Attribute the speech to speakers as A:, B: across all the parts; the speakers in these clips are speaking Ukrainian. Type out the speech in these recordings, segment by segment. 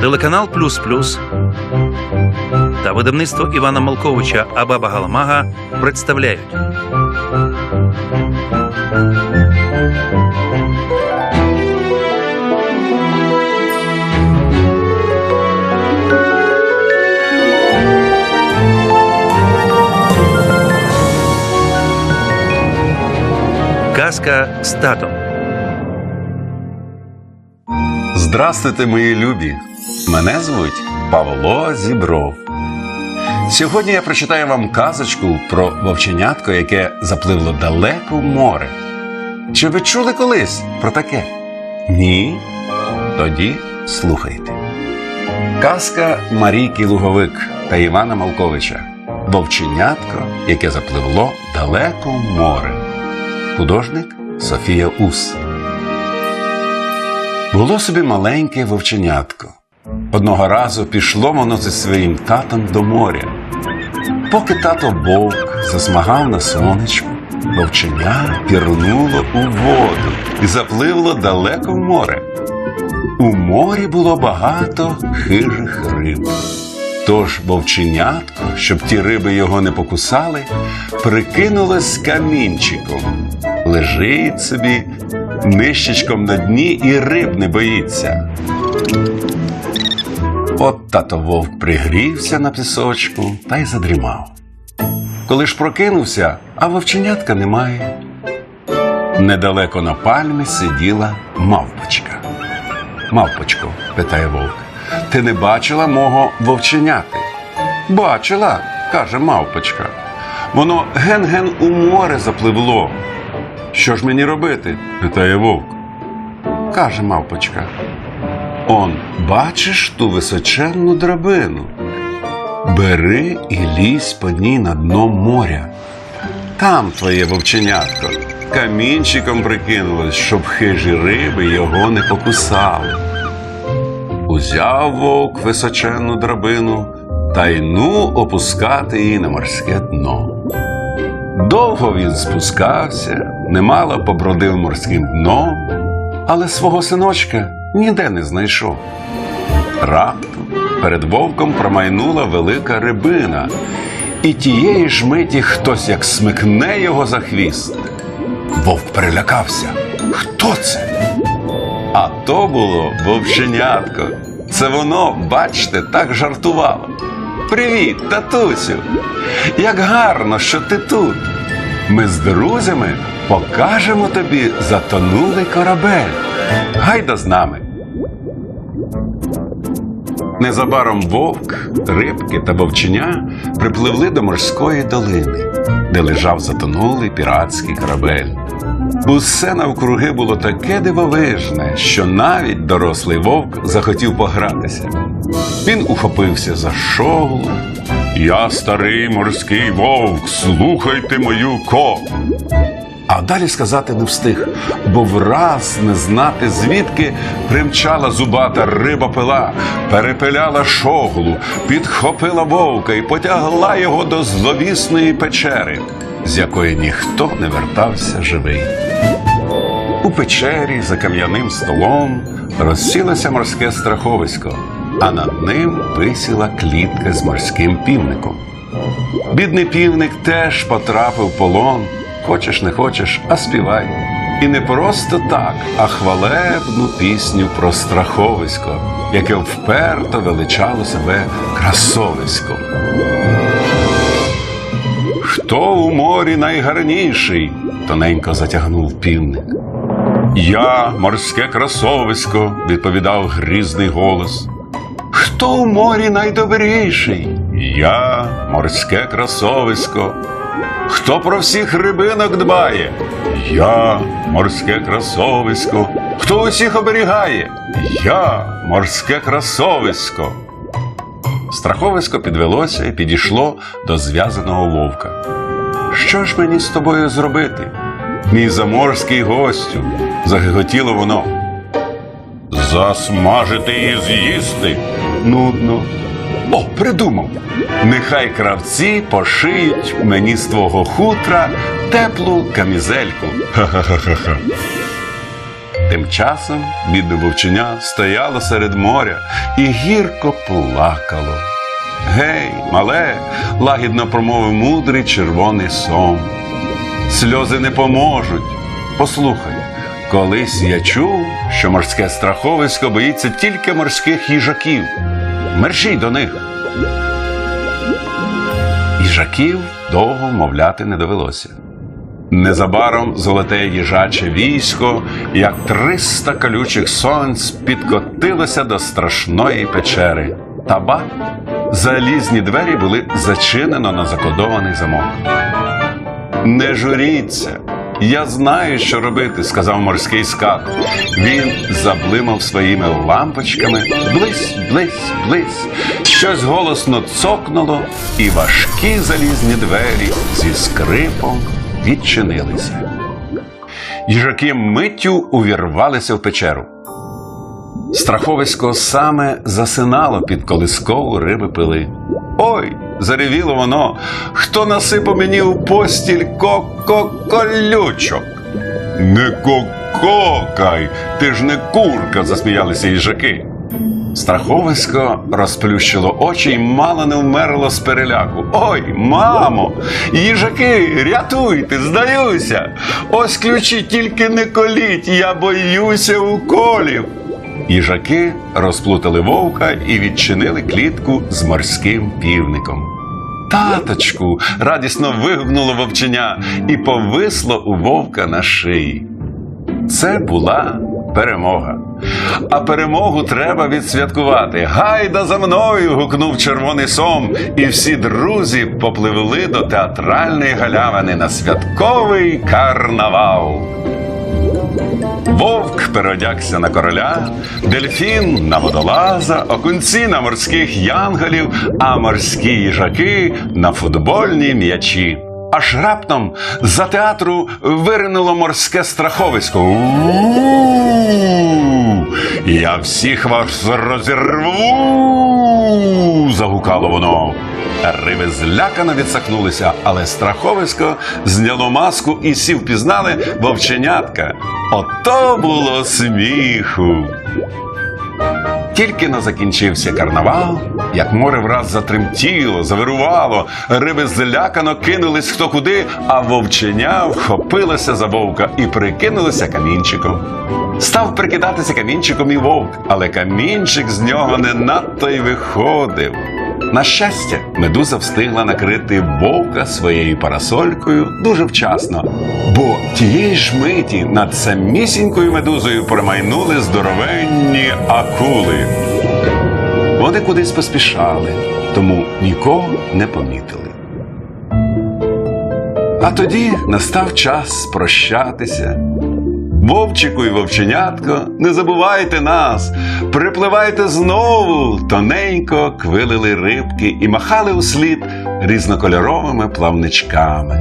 A: телеканал Плюс Плюс та видавництво Івана Малковича Абаба Галамага представляють Казка з татом.
B: Здрастуйте, мої любі! Мене звуть Павло Зібров. Сьогодні я прочитаю вам казочку про вовченятко, яке запливло далеко в море. Чи ви чули колись про таке? Ні? Тоді слухайте. Казка Марійки Луговик та Івана Малковича. Вовченятко, яке запливло далеко в море. Художник Софія Ус. Було собі маленьке вовченятко. Одного разу пішло воно зі своїм татом до моря. Поки тато вовк засмагав на сонечку, вовченя пірнуло у воду і запливло далеко в море. У морі було багато хижих риб. Тож вовченятко, щоб ті риби його не покусали, прикинулось камінчиком. Лежить собі нищечком на дні і риб не боїться. От тато вовк пригрівся на пісочку та й задрімав. Коли ж прокинувся, а вовченятка немає. Недалеко на пальмі сиділа мавпочка. Мавпочко, питає вовк, ти не бачила мого вовченяти? Бачила, каже мавпочка. Воно ген-ген у море запливло. Що ж мені робити? питає вовк. Каже мавпочка. Он, бачиш ту височенну драбину. Бери і лізь по ній на дно моря. Там твоє вовченятко камінчиком прикинулось, щоб хижі риби його не покусали. Узяв вовк височенну драбину та й ну опускати її на морське дно. Довго він спускався, немало побродив морським дном, але свого синочка ніде не знайшов. Раптом перед вовком промайнула велика рибина, і тієї ж миті хтось як смикне його за хвіст. Вовк перелякався. Хто це? А то було вовченятко. Це воно, бачте, так жартувало. Привіт, татусю! Як гарно, що ти тут. Ми з друзями покажемо тобі затонулий корабель. Гайда з нами. Незабаром вовк, рибки та вовченя припливли до морської долини, де лежав затонулий піратський корабель. Усе навкруги було таке дивовижне, що навіть дорослий вовк захотів погратися. Він ухопився за шоглу. Я старий морський вовк, слухайте мою ко. А далі сказати не встиг, бо враз не знати звідки примчала зубата риба пила, перепиляла шоглу, підхопила вовка і потягла його до зловісної печери, з якої ніхто не вертався живий. У печері за кам'яним столом розсілося морське страховисько, а над ним висіла клітка з морським півником. Бідний півник теж потрапив в полон. Хочеш, не хочеш, а співай. І не просто так, а хвалебну пісню про страховисько, яке вперто величало себе красовиськом. Хто у морі найгарніший? тоненько затягнув півник. Я, морське красовисько, відповідав грізний голос. Хто у морі найдобріший? Я, морське красовисько. Хто про всіх рибинок дбає? Я, морське красовисько. Хто усіх оберігає? Я, морське красовисько. Страховисько підвелося і підійшло до зв'язаного вовка. Що ж мені з тобою зробити? Мій заморський гостю, загиготіло воно. Засмажити і з'їсти. Нудно. О, придумав. Нехай кравці пошиють мені з твого хутра теплу камізельку. Ха-ха-ха-ха. Тим часом бідне вовченя стояло серед моря і гірко плакало. Гей, мале, лагідно промовив мудрий червоний сом. Сльози не поможуть. Послухай, колись я чув, що морське страховисько боїться тільки морських їжаків. Мерщій до них. Їжаків довго вмовляти не довелося. Незабаром золоте їжаче військо, як триста колючих сонць, підкотилося до страшної печери. Та ба, залізні двері були зачинено на закодований замок. Не журіться, я знаю, що робити, сказав морський скат. Він заблимав своїми лампочками. Блись, блись, блись. Щось голосно цокнуло, і важкі залізні двері зі скрипом відчинилися. Їжаки миттю увірвалися в печеру. Страховисько саме засинало під колискову риби пили. Ой, заревіло воно. Хто насипав мені у постіль ко-ко-колючок? Не кококай, ти ж не курка, засміялися їжаки. Страховисько розплющило очі й мало не вмерло з переляку. Ой, мамо, їжаки, рятуйте, здаюся. Ось ключі, тільки не коліть, я боюся уколів. Їжаки розплутали вовка і відчинили клітку з морським півником. Таточку, радісно вигукнуло вовченя і повисло у вовка на шиї. Це була перемога. А перемогу треба відсвяткувати. Гайда за мною. гукнув червоний сом, і всі друзі попливли до театральної галявини на святковий карнавал. Вовк переодягся на короля, дельфін на водолаза, окунці на морських янголів, а морські їжаки на футбольні м'ячі. Аж раптом за театру виринуло морське страховисько. У-у-у! Я всіх вас розірву. Загукало воно. Риби злякано відсахнулися, але страховисько зняло маску і всі впізнали вовченятка. Ото було сміху. Тільки но закінчився карнавал, як море враз затремтіло, завирувало, риби злякано кинулись хто куди, а вовченя вхопилося за вовка і прикинулося камінчиком. Став прикидатися камінчиком і вовк, але камінчик з нього не надто й виходив. На щастя, медуза встигла накрити вовка своєю парасолькою дуже вчасно, бо тієї ж миті над самісінькою медузою промайнули здоровенні акули. Вони кудись поспішали, тому нікого не помітили. А тоді настав час прощатися. Вовчику і вовченятко, не забувайте нас, припливайте знову, тоненько квилили рибки і махали услід різнокольоровими плавничками.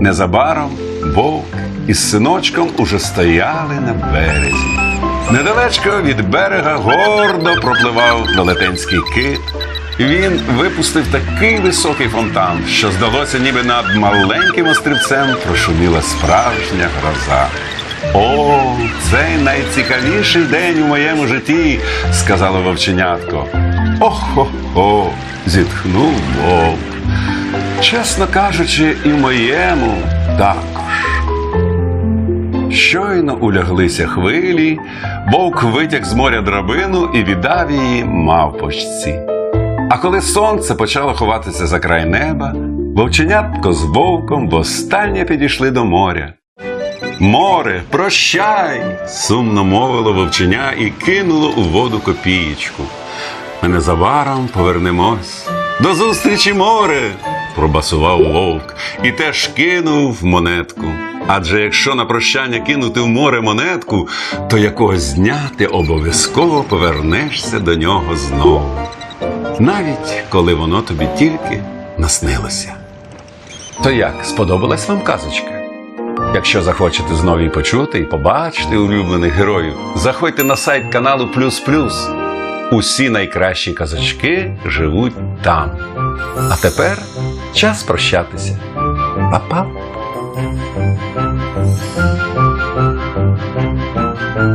B: Незабаром вовк із синочком уже стояли на березі. Недалечко від берега гордо пропливав велетенський кит. Він випустив такий високий фонтан, що здалося, ніби над маленьким острівцем прошуміла справжня гроза. О, цей найцікавіший день у моєму житті, сказала вовченятко. Охо-хо, зітхнув вовк. Чесно кажучи, і моєму також. Щойно уляглися хвилі, вовк витяг з моря драбину і віддав її мавпочці. А коли сонце почало ховатися за край неба, вовченятко з вовком востаннє підійшли до моря. Море, прощай! сумно мовило вовченя і кинуло у воду копієчку. Ми незабаром повернемось. До зустрічі, море! пробасував вовк і теж кинув монетку. Адже якщо на прощання кинути в море монетку, то якогось дня ти обов'язково повернешся до нього знову. Навіть коли воно тобі тільки наснилося. То як, сподобалась вам казочка? Якщо захочете знову її почути і побачити улюблених героїв, заходьте на сайт каналу Плюс Плюс. Усі найкращі казочки живуть там. А тепер час прощатися. Па-па! Thank you.